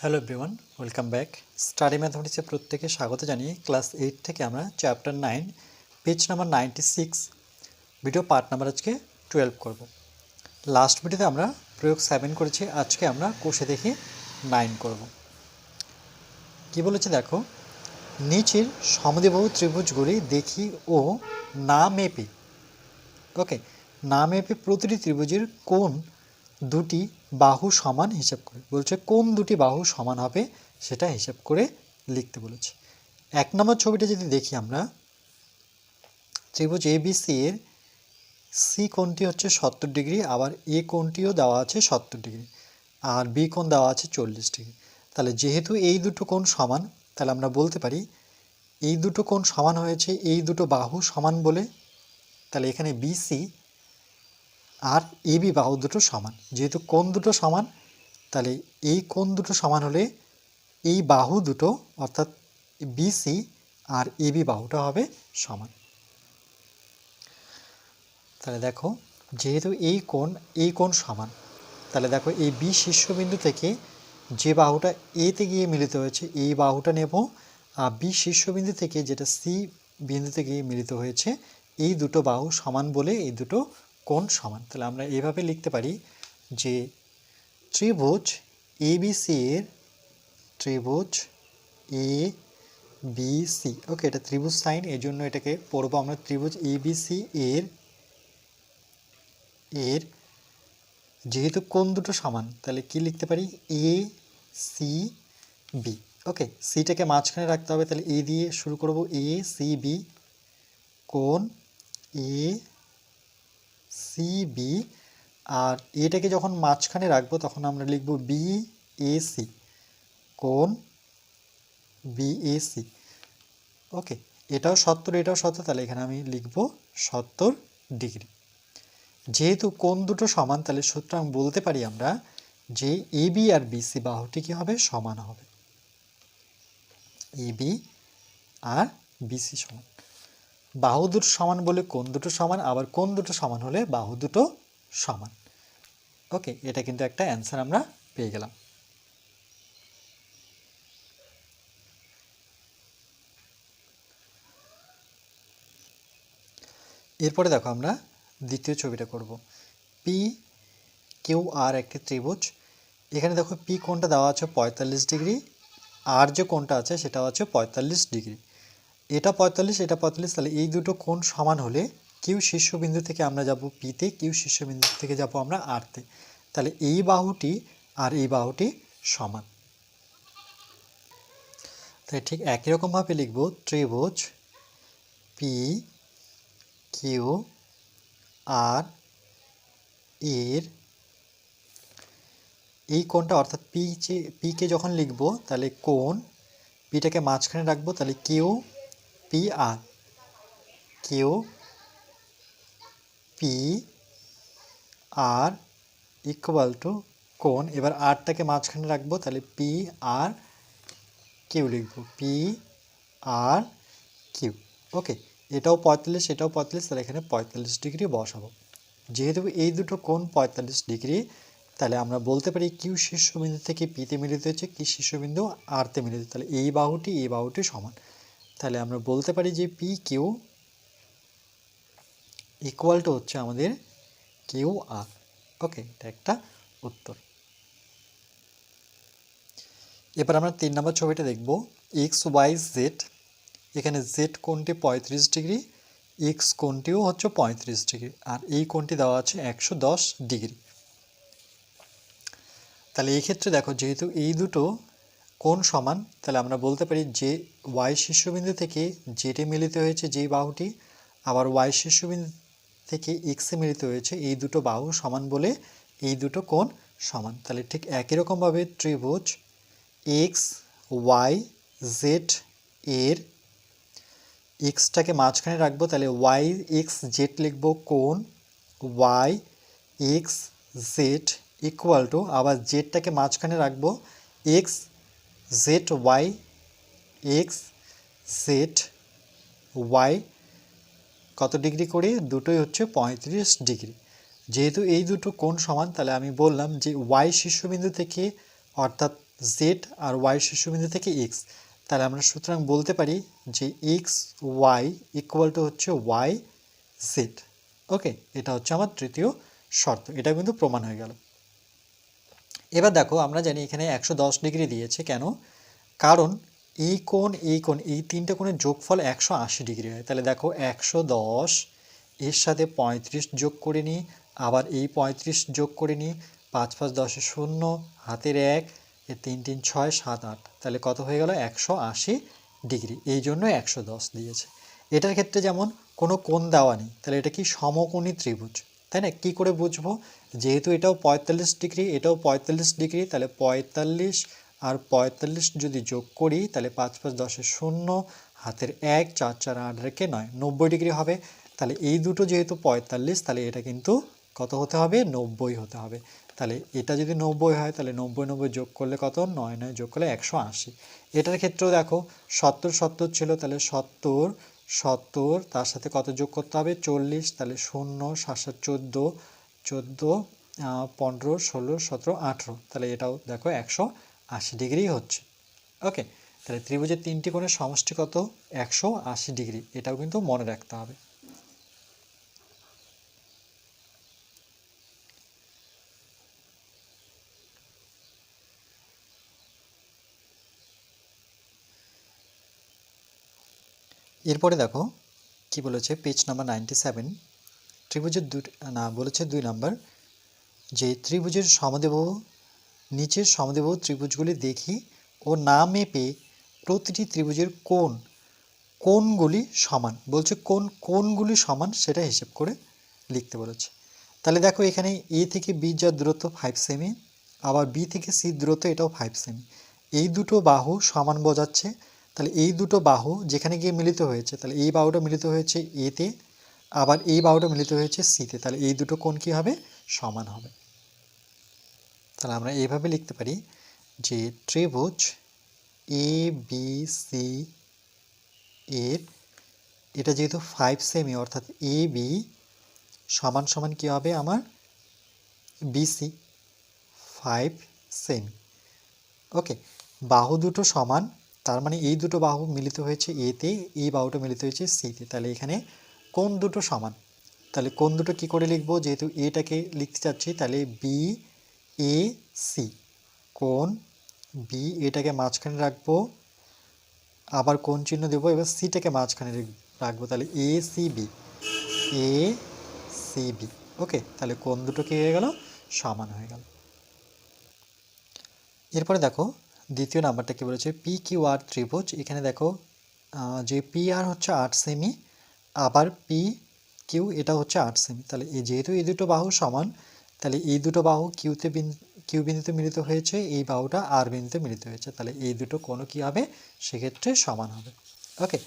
Hello everyone welcome back study ম্যাথমেটিক্সে প্রত্যেকে স্বাগত জানিয়ে ক্লাস এইট থেকে আমরা chapter nine page number ninety six video part number আজকে টুয়েলভ করব। লাস্ট ভিডিওতে আমরা প্রয়োগ সেভেন করেছি, আজকে আমরা কোষে দেখি নাইন করব। কি বলেছে দেখো? নিচের সমদ্বিবাহু ত্রিভুজগুলি দেখি ও না মেপে। ওকে না মেপে প্রতিটি ত্রিভুজের কোণ দুটি বাহু সমান হিসাব করে। বলছে কোন দুটি বাহু সমান হবে সেটা হিসাব করে লিখতে বলেছে। এক নম্বর ছবিটা যদি দেখি আমরা, ত্রিভুজ এ বি সি এর সি কোণটি হচ্ছে সত্তর ডিগ্রি, আবার এ কোণটিও দেওয়া আছে সত্তর ডিগ্রি, আর বি কোণ দেওয়া আছে চল্লিশ ডিগ্রি। তাহলে যেহেতু এই দুটো কোণ সমান, তাহলে আমরা বলতে পারি এই দুটো কোণ সমান হয়েছে, এই দুটো বাহু সমান বলে। তাহলে এখানে বিসি আর এবি বাহু দুটো সমান। যেহেতু কোন দুটো সমান, তাহলে এই কোন দুটো সমান হলে এই বাহু দুটো, অর্থাৎ বিসি আর এবি বাহুটা হবে সমান। তাহলে দেখো, যেহেতু এই কোণ এই কোণ সমান, তাহলে দেখো এই বি শীর্ষবিন্দু থেকে যে বাহুটা এতে গিয়ে মিলিত হয়েছে, এই বাহুটা নেব, আর বি শীর্ষবিন্দু থেকে যেটা সি বিন্দুতে গিয়ে মিলিত হয়েছে, এই দুটো বাহু সমান বলে এই দুটো কোণ সমান? তাহলে আমরা এভাবে লিখতে পারি যে ত্রিভুজ এবিসি এর ত্রিভুজ এ বি সি। ওকে এটা ত্রিভুজ সাইন এই জন্য এটাকে পড়ব আমরা ত্রিভুজ এবিসি এর এর যেহেতু কোন দুটো সমান, তাহলে কি লিখতে পারি? এ সি বি। ওকে সিটাকে মাঝখানে রাখতে হবে, তাহলে এ দিয়ে শুরু করব এ সি বি কোন এ সি, বি, আর এটাকে যখন মাঝখানে রাখব, তখন আমরা লিখব বি এ সি কোণ বি এ সি ওকে, এটাও সত্তর এটাও সত্তর, তাহলে এখানে আমি লিখব সত্তর ডিগ্রি। যেহেতু কোণ দুটো সমান, তাহলে সুতরাং বলতে পারি আমরা যে এ বি আর বিসি বাহুটি কি হবে? সমান হবে। এ বি আর বিসি সমান। বাহু দুটো সমান বলে কোন দুটো সমান? আবার কোন দুটো সমান হলে বাহু দুটো সমান? ওকে, এটা কিন্তু একটা অ্যান্সার আমরা পেয়ে গেলাম। এরপরে দেখো আমরা দ্বিতীয় ছবিটা করব। পি কিউ আর একটি ত্রিভুজ। এখানে দেখো পি কোণটা দেওয়া আছে পঁয়তাল্লিশ ডিগ্রি। আর যে কোণটা আছে সেটা হচ্ছে পঁয়তাল্লিশ ডিগ্রি। এটা পঁয়তাল্লিশ এটা পঁয়তাল্লিশ, তাহলে এই দুটো কোণ সমান হলে কিউ শীর্ষবিন্দু থেকে আমরা যাব পিতে কিউ শীর্ষবিন্দু থেকে যাব আমরা আরতে তাহলে এই বাহুটি আর এই বাহুটি সমান। তাই ঠিক একই রকমভাবে লিখব ত্রিভুজ পি কিউ আর এর এই কোণটা অর্থাৎ পি যে পিকে যখন লিখব তাহলে কোণ পিটাকে মাঝখানে রাখব, তাহলে Q P R Q P R equal to কোণ। এবার আরটাকে মাঝখানে রাখব, তাহলে পি আর কিউ লিখব। পি আর কিউ ওকে, এটাও পঁয়তাল্লিশ এটাও পঁয়তাল্লিশ, তাহলে এখানে পঁয়তাল্লিশ ডিগ্রি বসাবো। যেহেতু এই দুটো কোণ পঁয়তাল্লিশ ডিগ্রি, তাহলে আমরা বলতে পারি কিউ শীর্ষবিন্দু থেকে পিতে মিলিত হয়েছে কি শীর্ষবিন্দু আরতে মিলিত। তাহলে এই বাহুটি এই বাহুটি সমান। তাহলে আমরা বলতে পারি যে পি কিউ ইকুয়াল টু হচ্ছে আমাদের কিউ আর ওকে এটা একটা উত্তর। এবার আমরা তিন নম্বর ছবিটা দেখব। এক্স ওয়াই জেড এখানে জেড কোণটি পঁয়ত্রিশ ডিগ্রি এক্স কোণটিও হচ্ছে পঁয়ত্রিশ ডিগ্রি, আর এই কোণটি দেওয়া আছে একশো দশ ডিগ্রি। তাহলে এই ক্ষেত্রে দেখো, যেহেতু এই দুটো কোণ সমান, তাহলে আমরা বলতে পারি যে ওয়াই শীর্ষবিন্দু থেকে জেটে মিলিত হয়েছে যেই বাহুটি, আবার ওয়াই শীর্ষবিন্দু থেকে এক্সে মিলিত হয়েছে এই দুটো বাহু সমান বলে এই দুটো কোণ সমান। তাহলে ঠিক একই রকমভাবে ত্রিভুজ এক্স ওয়াই জেড এর এক্সটাকে মাঝখানে রাখব, তাহলে ওয়াই এক্স জেড লিখব কোণ Y X Z equal to আবার জেডটাকে মাঝখানে রাখব X Z Y X Z Y কত ডিগ্রি করে? দুটোই হচ্ছে পঁয়ত্রিশ ডিগ্রি। যেহেতু এই দুটো কোণ সমান, তাহলে আমি বললাম যে ওয়াই শীর্ষবিন্দু থেকে, অর্থাৎ জেড আর ওয়াই শীর্ষবিন্দু থেকে এক্স তাহলে আমরা সুতরাং বলতে পারি যে এক্স ওয়াই ইকুয়াল টু হচ্ছে ওয়াই জেড ওকে এটা হচ্ছে আমার তৃতীয় শর্ত। এটা কিন্তু প্রমাণ হয়ে গেল। এবার দেখো, আমরা জানি এখানে একশো দশ ডিগ্রি দিয়েছে, কেন? কারণ এই কোণ এই কোণ, এই তিনটে কোণের যোগফল একশো আশি ডিগ্রি হয়। তাহলে দেখো, একশো দশ, এর সাথে পঁয়ত্রিশ যোগ করে নিই, আবার এই পঁয়ত্রিশ যোগ করে নিই, পাঁচ পাঁচ দশে শূন্য, হাতের এক, এ তিন তিন ছয়, সাত আট। তাহলে কত হয়ে গেল? একশো আশি ডিগ্রি। এই জন্য একশো দশ দিয়েছে। এটার ক্ষেত্রে যেমন কোনো কোণ দেওয়া নেই, তাহলে এটা কি সমকোণী ত্রিভুজ? তাই না? কী করে বুঝব? যেহেতু এটাও পঁয়তাল্লিশ ডিগ্রি, এটাও পঁয়তাল্লিশ ডিগ্রি, তাহলে পঁয়তাল্লিশ আর পঁয়তাল্লিশ যদি যোগ করি, তাহলে পাঁচ পাঁচ দশে শূন্য, হাতের এক, চার চার আট রেখে নয়, নব্বই ডিগ্রি হবে। তাহলে এই দুটো যেহেতু পঁয়তাল্লিশ, তাহলে এটা কিন্তু কত হতে হবে? নব্বই হতে হবে। তাহলে এটা যদি নব্বই হয়, তাহলে নব্বই নব্বই যোগ করলে কত? নয় নয় যোগ করলে একশো আশি। এটার ক্ষেত্রেও দেখো, সত্তর সত্তর ছিল, তাহলে সত্তর সত্তর, তার সাথে কত যোগ করতে হবে? চল্লিশ, তাহলে শূন্য সাতশো সাত চোদ্দ চোদ্দ পনেরো, ষোলো, সতেরো, আঠেরো। তাহলে এটাও দেখো একশো আশি ডিগ্রি হচ্ছে। ওকে তাহলে ত্রিভুজের তিনটি কোণের সমষ্টি কত? একশো আশি ডিগ্রি। এটাও কিন্তু মনে রাখতে হবে। এরপরে দেখো কি বলেছে? পেজ নাম্বার নাইনটি সেভেন ত্রিভুজের দু না, বলেছে দুই নাম্বার যে ত্রিভুজের সমদেব, নিচের সমদেব ত্রিভুজগুলি দেখি ও না মেপে প্রতিটি ত্রিভুজের কোণ, কোণগুলি সমান। বলছে কোন কোণগুলি সমান সেটা হিসেব করে লিখতে বলেছে। তাহলে দেখো এখানে এ থেকে বি যার দূরত্ব ফাইভ সেমি আবার বি থেকে সি দূরত্ব এটাও ফাইভ সেমি এই দুটো বাহু সমান বোঝাচ্ছে। তাহলে এই দুটো বাহু যেখানে গিয়ে মিলিত হয়েছে, তাহলে এই বাহুটা মিলিত হয়েছে এতে আবার এই বাহুটা মিলিত হয়েছে সিতে তাহলে এই দুটো কোণ কী হবে? সমান হবে। তাহলে আমরা এইভাবে লিখতে পারি যে ত্রিভুজ এ বি সি এর, এটা যেহেতু ফাইভ সেমি অর্থাৎ এ বি সমান সমান কী হবে আমার? বিসি ফাইভ সেমি ওকে বাহু দুটো সমান তার মানে এই দুটো বাহু মিলিত হয়েছে এতে এই বাহুটা মিলিত হয়েছে সিতে তাহলে এখানে কোন দুটো সমান? তাহলে কোন দুটো কি করে লিখব? যেহেতু এটাকে লিখতে চাচ্ছি, তাহলে বি এ সি কোন? বি এটাকে মাঝখানে রাখব, আবার কোন চিহ্ন দেবো? এবার সিটাকে মাঝখানে রাখব। তাহলে A C B A C B okay তাহলে কোন দুটো কি হয়ে গেল? সমান হয়ে গেল। এরপরে দেখো দ্বিতীয় নাম্বারটা কি বলেছে? পি কিউ আর ত্রিভুজ। এখানে দেখো যে পি আর হচ্ছে আট সেমি, আবার পি কিউ এটা হচ্ছে আট সেমি। তাহলে এই যেহেতু এই দুটো বাহু সমান, তাহলে এই দুটো বাহু কিউতে কিউ বিন্দুতে মিলিত হয়েছে, এই বাহুটা আর বিন্দুতে মিলিত হয়েছে। তাহলে এই দুটো কোনো কী হবে? সেক্ষেত্রে সমান হবে। ওকে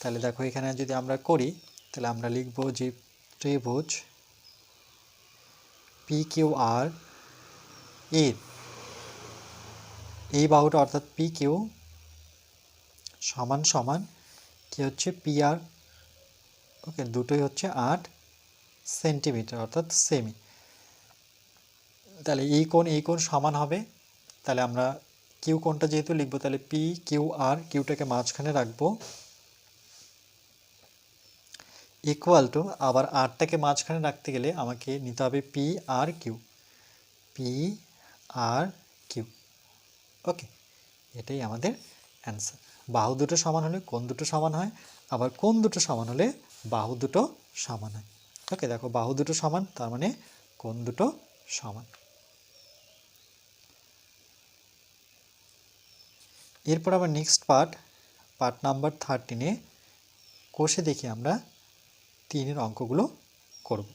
তাহলে দেখো এখানে যদি আমরা করি, তাহলে আমরা লিখব যে ত্রিভুজ পি কিউ আর এর এই বাহুটা অর্থাৎ পি কিউ সমান সমান কি হচ্ছে পি আর ওকে দুটোই হচ্ছে আট সেন্টিমিটার অর্থাৎ সেমি তাহলে এই কোণ এই কোণ সমান হবে। তাহলে আমরা কিউ কোণটা যেহেতু লিখব, তাহলে পি কিউ আর কিউটাকে মাঝখানে রাখব। ইকুয়াল টু আবার আরটাকে মাঝখানে রাখতে গেলে আমাকে নিতে হবে P R Q P R okay এটাই আমাদের অ্যান্সার বাহু দুটো সমান হলে কোন দুটো সমান হয়? আবার কোন দুটো সমান হলে বাহু দুটো সমান হয়? ওকে দেখো বাহু দুটো সমান, তার মানে কোন দুটো সমান? এরপর আবার নেক্সট পার্ট পার্ট নাম্বার থার্টিনে কোষে দেখি আমরা তিনের অঙ্কগুলো করব।